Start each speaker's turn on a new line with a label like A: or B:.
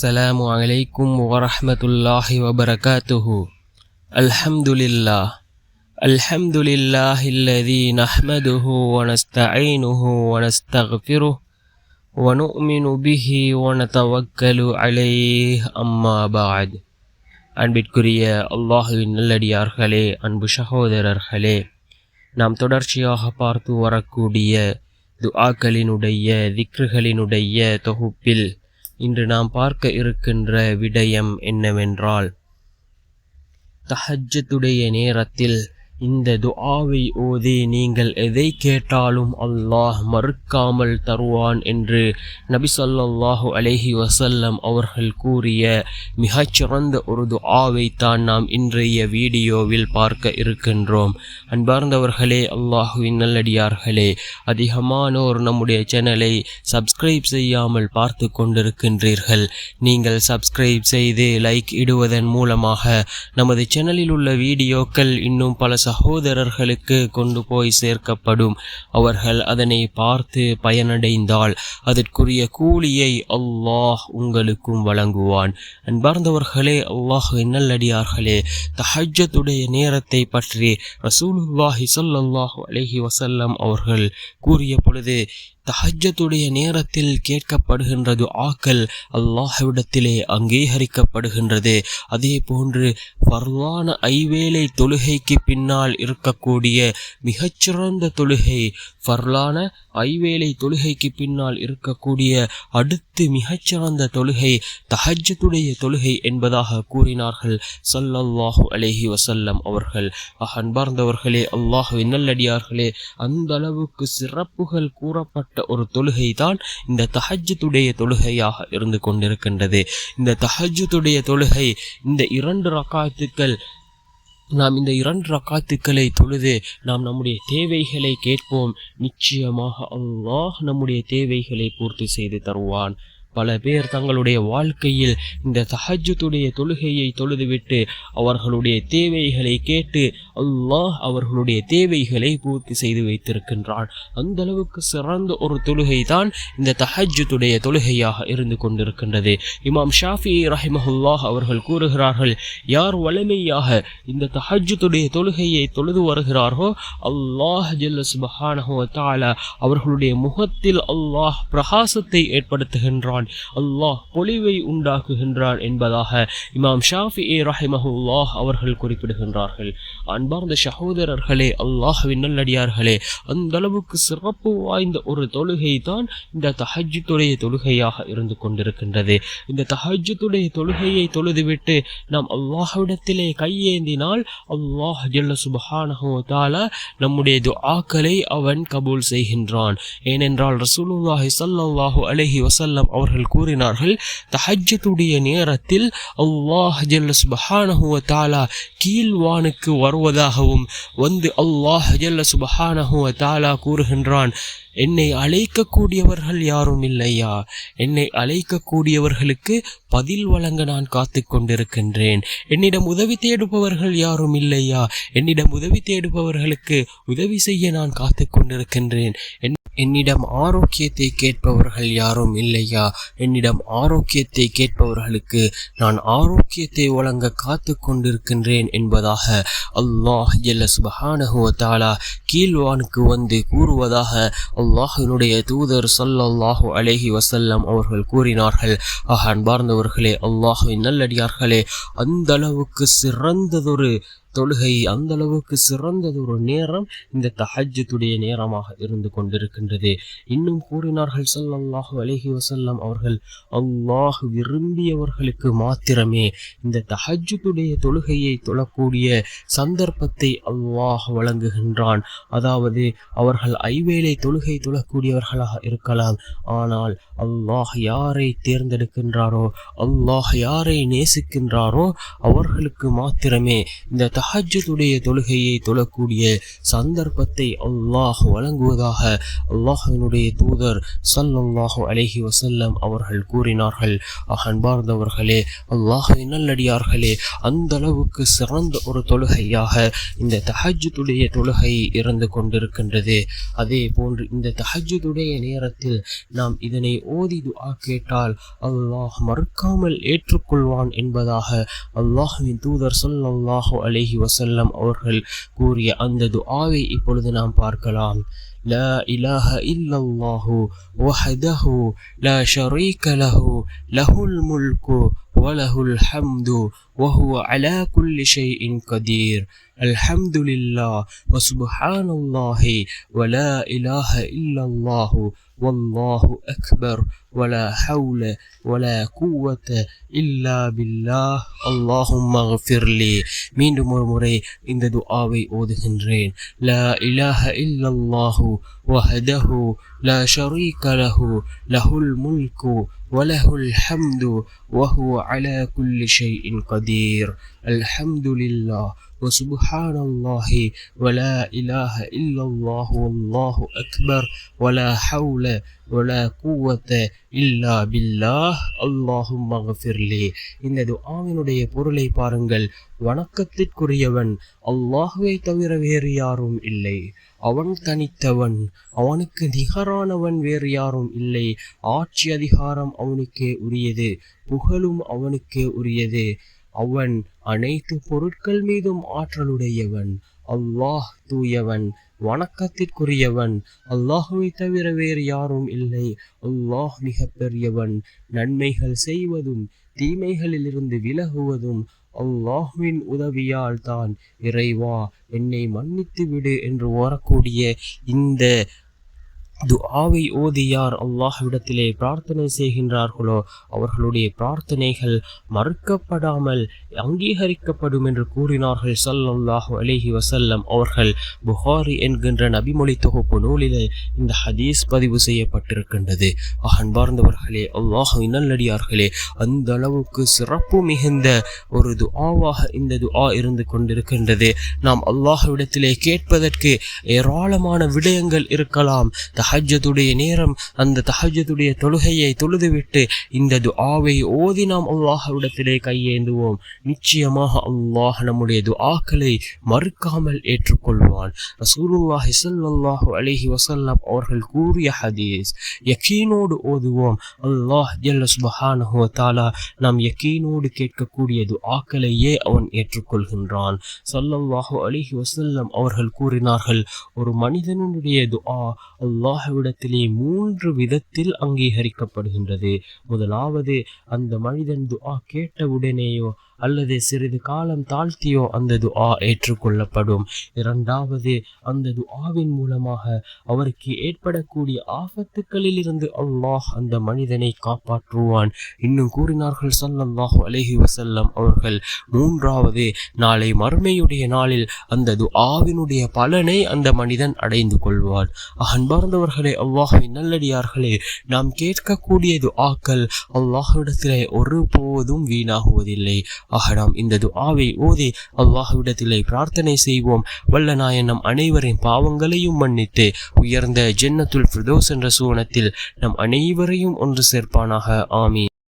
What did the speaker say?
A: Assalamualaikum warahmatullahi wabarakatuh Alhamdulillah Alhamdulillahilladzi nahmaduhu wa nasta'inuhu wa nastaghfiruh wa nu'minu bihi wa natawakkalu alayhi amma ba'd அன்பிற்குரிய அல்லாஹுவின் நல்லடியார்களே அன்பு சகோதரர்களே நாம் தொடர்ச்சியாக பார்த்து வரக்கூடிய துஆக்களினுடைய திக்ருகளினுடைய தொகுப்பில் இன்று நாம் பார்க்க இருக்கின்ற விடயம் என்னவென்றால் தஹஜத்துடைய நேரத்தில் இந்த துஆவை ஓதி நீங்கள் எதை கேட்டாலும் அல்லாஹ் மறுக்காமல் தருவான் என்று நபி சொல்லாஹு அலஹி வசல்லம் அவர்கள் கூறிய மிகச்சிறந்த ஒரு துஆவை தான் நாம் இன்றைய வீடியோவில் பார்க்க இருக்கின்றோம். அன்பார்ந்தவர்களே அல்லாஹுவின் நல்லடியார்களே அதிகமானோர் நம்முடைய சேனலை சப்ஸ்கிரைப் செய்யாமல் பார்த்து கொண்டிருக்கின்றீர்கள். நீங்கள் சப்ஸ்கிரைப் செய்து லைக் இடுவதன் மூலமாக நமது சேனலில் உள்ள வீடியோக்கள் இன்னும் பல சகோதரர்களுக்கு கொண்டு போய் சேர்க்கப்படும். அவர்கள் அதனை பார்த்து பயனடைந்தால் அதற்குரிய கூலியை அல்லாஹ் உங்களுக்கும் வழங்குவான். அன்பார்ந்தவர்களே அல்லாஹ் நல்லடியார்களே தஹஜத்துடைய நேரத்தை பற்றி ரசூலுல்லாஹி ஸல்லல்லாஹு அலஹி வசல்லம் அவர்கள் கூறிய பொழுது தஹஜத்துடைய நேரத்தில் கேட்கப்படுகின்றது துஆக்கள் அல்லாஹ்விடத்திலே அங்கீகரிக்கப்படுகின்றது. அதே போன்று ஃபர்லான ஐவேளை தொழுகைக்கு பின்னால் இருக்கக்கூடிய மிகச்சிறந்த தொழுகை ஃபர்லான ஐவேளை தொழுகைக்கு பின்னால் இருக்கக்கூடிய அடுத்து மிகச்சிறந்த தொழுகை தஹஜத்துடைய தொழுகை என்பதாக கூறினார்கள் சல்லல்லாஹு அலேஹி வசல்லம் அவர்கள். அன்பார்ந்தவர்களே அல்லாஹு நல்லடியார்களே அந்த அளவுக்கு சிறப்புகள் கூறப்பட்ட ஒரு தொழுகை தான் இந்த தஹஜத்துடைய தொழுகையாக இருந்து கொண்டிருக்கின்றது. இந்த தஹஜத்துடைய தொழுகை இந்த இரண்டு ரக்காத்துக்கள் நாம் இந்த இரண்டு ரக்காத்துக்களை தொழுது நாம் நம்முடைய தேவைகளை கேட்போம். நிச்சயமாக அல்லாஹ் நம்முடைய தேவைகளை பூர்த்தி செய்து தருவான். பல பேர் தங்களுடைய வாழ்க்கையில் இந்த தஹஜத்துடைய தொழுகையை தொழுதுவிட்டு அவர்களுடைய தேவைகளை கேட்டு அல்லாஹ் அவர்களுடைய தேவைகளை பூர்த்தி செய்து வைத்திருக்கின்றான். அந்த அளவுக்கு சிறந்த ஒரு தொழுகை தான் இந்த தஹஜுத்துடைய தொழுகையாக இருந்து கொண்டிருக்கின்றது. இமாம் ஷாஃபி ரஹிமஹுல்லாஹ் அவர்கள் கூறுகிறார்கள் யார் வலிமையாக இந்த தஹஜுத்துடைய தொழுகையை தொழுது வருகிறாரோ அல்லாஹ் ஜல்லஸ் சுபஹானஹு தாலா அவர்களுடைய முகத்தில் அல்லாஹ் பிரகாசத்தை ஏற்படுத்துகின்றான். செய்கின்றான் அல்லாஹ் பொலிவை உண்டாக்குகின்றான் என்பதாக இமாம் ஷாஃபி ஏ ரஹிமஹுல்லாஹ் அவர்கள் குறிப்பிடுகின்றார்கள். அன்பார்ந்த சகோதரர்களே அல்லாஹ்வின் நல்லடியார்களே அந்த அளவுக்கு சிறப்பு வாய்ந்த ஒரு தொழுகை தான் இந்த தஹஜத்துடைய தொழுகையாக இருந்து கொண்டிருக்கின்றது. இந்த தஹஜத்துடைய தொழுகையை தொழுதுவிட்டு நாம் அல்லாஹ்விடத்திலே கையேந்தினால் அல்லாஹ் ஜல்ல சுபஹானஹு நம்முடைய துஆக்களை அவன் கபூல் செய்கின்றான். ஏனென்றால் ரசூலுல்லாஹி சல்லாஹூ அலஹி வசல்லம் அவர் அவர்கள் கூறினார்கள் தஹஜத்துடைய நேரத்தில் அல்லாஹ் ஜல்ல சுபஹானஹு தாலா கீழ்வானுக்கு வருவதாகவும் வந்து அல்லாஹ் ஜல்ல சுபஹானஹு தாலா கூறுகின்றான் என்னை அழைக்கக்கூடியவர்கள் யாரும் இல்லையா? என்னை அழைக்கக்கூடியவர்களுக்கு பதில் வழங்க நான் காத்து கொண்டிருக்கின்றேன். என்னிடம் உதவி தேடுபவர்கள் யாரும் இல்லையா? என்னிடம் உதவி தேடுபவர்களுக்கு உதவி செய்ய நான் காத்து கொண்டிருக்கின்றேன். என்னிடம் ஆரோக்கியத்தை கேட்பவர்கள் யாரும் இல்லையா? என்னிடம் ஆரோக்கியத்தை கேட்பவர்களுக்கு நான் ஆரோக்கியத்தை வழங்க காத்து கொண்டிருக்கின்றேன் என்பதாக அல்லாஹ் ஜல்ல சுபஹானஹு தாலா கீழ்வானுக்கு வந்து கூறுவதாக அல்லாஹினுடைய தூதர் சொல்லல்லாஹு அலேஹி வசல்லம் அவர்கள் கூறினார்கள். ஆக அன்பார்ந்தவர்களே அல்லாஹுவின் நல்லடியார்களே அந்த அளவுக்கு சிறந்ததொரு தொழுகை அந்த அளவுக்கு சிறந்தது ஒரு நேரம். இந்த தஹஜத்துடைய நேரமாக இருந்து கொண்டிருக்கின்றது. இன்னும் கூறினார்கள் சல்லாஹு அலஹி வசல்லம் அவர்கள் அல்லாஹ் விரும்பியவர்களுக்கு மாத்திரமே இந்த தஹஜத்துடைய தொழுகையை தொழக்கூடிய சந்தர்ப்பத்தை அல்லாஹ் வழங்குகின்றான். அதாவது அவர்கள் ஐவேளை தொழுகை தொழக்கூடியவர்களாக இருக்கலாம். ஆனால் அல்லாஹ் யாரை தேர்ந்தெடுக்கின்றாரோ அல்லாஹ் யாரை நேசிக்கின்றாரோ அவர்களுக்கு மாத்திரமே இந்த தஹஜுடைய தொழுகையை தொழக்கூடிய சந்தர்ப்பத்தை அல்லாஹ் வழங்குவதாக அல்லாஹினுடைய தூதர் ஸல்லல்லாஹு அலஹி வசல்லம் அவர்கள் கூறினார்கள். அன்பார்ந்தவர்களே அல்லாஹை நல்லடியார்களே அந்த அளவுக்கு சிறந்த ஒரு தொழுகையாக இந்த தஹஜுடைய தொழுகை இருந்து கொண்டிருக்கின்றது. அதே போன்று இந்த தஹஜுடைய நேரத்தில் நாம் இதனை ஓதி துஆ கேட்டால் அல்லாஹ் மறுக்காமல் ஏற்றுக்கொள்வான் என்பதாக அல்லாஹுவின் தூதர் ஸல்லல்லாஹு அலஹி அலஹி வசல்லம் அவர்கள் கூறிய அந்த துஆவை இப்பொழுது நாம் பார்க்கலாம் لا إله إلا الله وحده لا شريك له له الملك وله الحمد وهو على كل شيء قدير. الحمد لله وسبحان الله ولا إله إلا الله والله أكبر ولا حول ولا قوة إلا بالله. اللهم اغفر لي. من ஒரு إن دعاء துஆவை لا إله إلا الله وحده لا شريك له له الملك وله الحمد وهو على كل شيء قدير. الحمد لله وسبحان الله ولا إله إلا الله والله أكبر ولا حول ولا قوة إلا بالله اللهم اغفر لي இந்த துஆவினுடைய பொருளை பாருங்கள் வணக்கத்திற்குரியவன் அல்லாஹ்வை தவிர வேறு யாரும் இல்லை அவன் தனித்தவன் அவனுக்கு நிகரானவன் வேறு யாரும் இல்லை ஆட்சி அதிகாரம் அவனுக்கே உரியது புகழும் அவனுக்கே உரியது அவன் அனைத்து பொருட்கள் மீதும் ஆற்றலுடையவன் அல்லாஹ் தூயவன் வணக்கத்திற்குரியவன். அல்லாஹுவை தவிர வேறு யாரும் இல்லை. அல்லாஹ் மிக பெரியவன் நன்மைகள் செய்வதும் தீமைகளிலிருந்து விலகுவதும் அல்லாஹ்வின் உதவியால் தான். இறைவா என்னை மன்னித்து விடு என்று வரக்கூடிய இந்த துஆவை ஓதி யார் அல்லாஹ்விடத்திலே பிரார்த்தனை செய்கின்றார்களோ அவர்களுடைய பிரார்த்தனைகள் மறுக்கப்படாமல் அங்கீகரிக்கப்படும் என்று கூறினார்கள் ஸல்லல்லாஹு அலிஹி வசல்லம் அவர்கள். புகாரி என்கின்ற நபிமொழி தொகுப்பு நூலிலே இந்த ஹதீஸ் பதிவு செய்யப்பட்டிருக்கின்றது. அன்பார்ந்தவர்களே அல்லாஹ் நல்லடியார்களே அந்த அளவுக்கு சிறப்பு மிகுந்த ஒரு துஆவாக இந்த துஆ இருந்து கொண்டிருக்கின்றது. நாம் அல்லாஹ்விடத்திலே கேட்பதற்கு ஏராளமான விடயங்கள் இருக்கலாம். தஹஜத்துடைய நேரம் அந்த தஹஜத்துடைய தொழுகையை தொழுதுவிட்டு இந்த துஆவை ஓதி நாம் அல்லாஹ்விடத்திலே கையேந்துவோம். நிச்சயமாக அல்லாஹ் நம்முடைய துஆக்களை மறுக்காமல் ஏற்றுக்கொள்வான். ரசூலுல்லாஹி ஸல்லல்லாஹு அலிஹி வசல்லாம் அவர்கள் கூறிய ஹதீஸ் யக்கீனோடு ஓதுவோம். அல்லாஹ் ஜல்ல சுப்ஹானஹு தாலா நாம் யக்கீனோடு கேட்கக்கூடிய துஆக்களையே அவன் ஏற்றுக்கொள்கின்றான். சல்லல்லாஹு அலிஹி வசல்லம் அவர்கள் கூறினார்கள் ஒரு மனிதனுடைய துஆ அல்லாஹ்விடத்திலே மூன்று விதத்தில் அங்கீகரிக்கப்படுகின்றது. முதலாவது அந்த மனிதன் துஆ கேட்டவுடனேயோ அல்லது சிறிது காலம் தாழ்த்தியோ அந்த துஆ ஏற்றுக்கொள்ளப்படும். இரண்டாவது அந்த துஆவின் மூலமாக அவருக்கு ஏற்படக்கூடிய ஆபத்துக்களில் இருந்து அல்லாஹ் அந்த மனிதனை காப்பாற்றுவான். இன்னும் கூறினார்கள் ஸல்லல்லாஹு அலஹி வசல்லம் அவர்கள் மூன்றாவது நாளை மறுமையுடைய நாளில் அந்த துஆவினுடைய பலனை அந்த மனிதன் அடைந்து கொள்வான். அன்பார்ந்தவர்களே அல்லாஹ்வின் நல்லடியார்களே நாம் கேட்கக்கூடிய துஆக்கள் அல்லாஹ்விடத்திலே ஒருபோதும் வீணாகுவதில்லை. ஆக நாம் இந்த துஆவை ஓதி அல்லாஹுவிடத்திலே பிரார்த்தனை செய்வோம். வல்ல நாயன் நம் அனைவரின் பாவங்களையும் மன்னித்து உயர்ந்த ஜென்னத்துல் பிரதோஸ் என்ற சூனத்தில் நம் அனைவரையும் ஒன்று சேர்ப்பானாக. ஆமீன்.